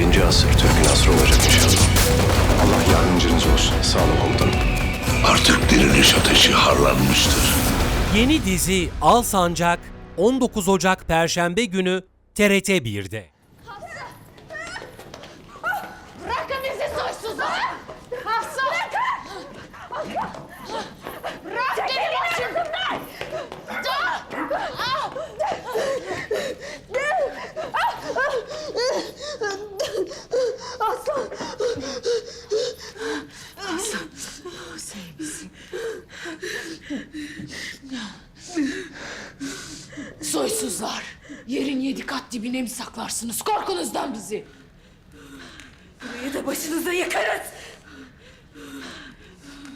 21. asır Türk'ün asrı olacak inşallah. Allah yardımcınız olsun. Sağ olun komutanım. Artık diriliş ateşi harlanmıştır. Yeni dizi Al Sancak 19 Ocak Perşembe günü TRT 1'de. Soysuzlar! Yerin yedi kat dibine mi saklarsınız? Korkunuzdan bizi! Burayı da başınıza yakarız!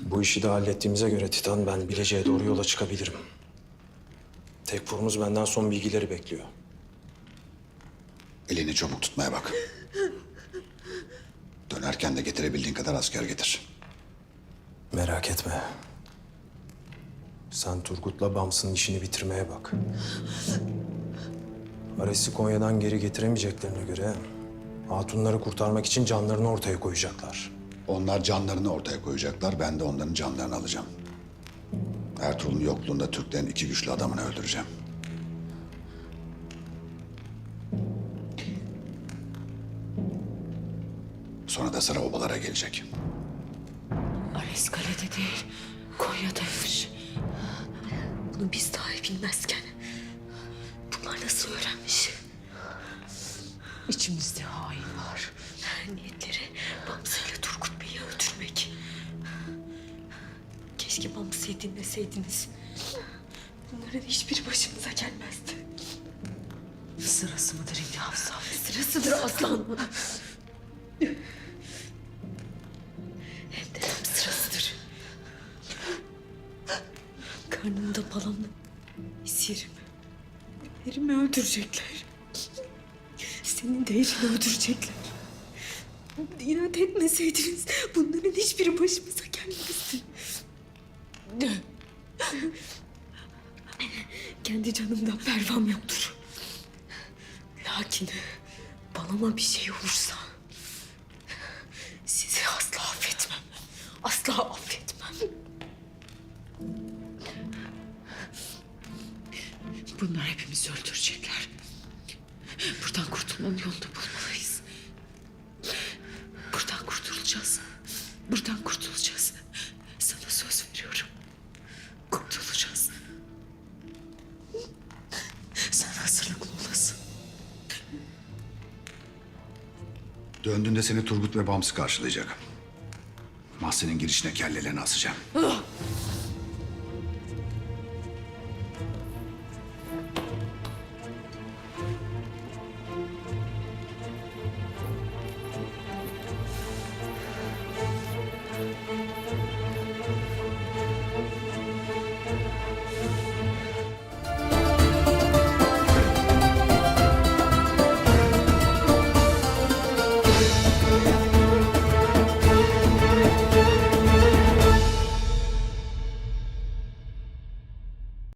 Bu işi de hallettiğimize göre Titan ben Bilecik'e doğru yola çıkabilirim. Tekfurumuz benden son bilgileri bekliyor. Elini çabuk tutmaya bak. Dönerken de getirebildiğin kadar asker getir. Merak etme. Sen Turgut'la Bams'ın işini bitirmeye bak. Ares'i Konya'dan geri getiremeyeceklerine göre... ...hatunları kurtarmak için canlarını ortaya koyacaklar. Onlar canlarını ortaya koyacaklar. Ben de onların canlarını alacağım. Ertuğrul'un yokluğunda Türklerin iki güçlü adamını öldüreceğim. Sonra da sıra obalara gelecek. Ares kalede değil, Konya'daymış. Bunu biz dahi bilmezken bunlar nasıl öğrenmiş? İçimizde hain var. Niyetleri Bamsı ile Turgut Bey'i öldürmek. Keşke Bamsı'yı dinleseydiniz. Bunların hiçbiri başımıza gelmezdi. Sırası mıdır İlmi Hafsa? Sırasıdır aslan. Karnımda balamla esirimi. Erimi öldürecekler. Senin de erini öldürecekler. İnat etmeseydiniz bunların hiçbiri başımıza gelmezdi. Kendi canımdan pervam yoktur. Lakin balama bir şey olursa Bunlar hepimizi öldürecekler. Buradan kurtulmanın yolunu bulmalıyız. Buradan kurtulacağız. Buradan kurtulacağız. Sana söz veriyorum. Kurtulacağız. Sen hazırlıklı olasın. Döndüğünde seni Turgut ve Bamsı karşılayacak. Mahzenin girişine kellelerini asacağım.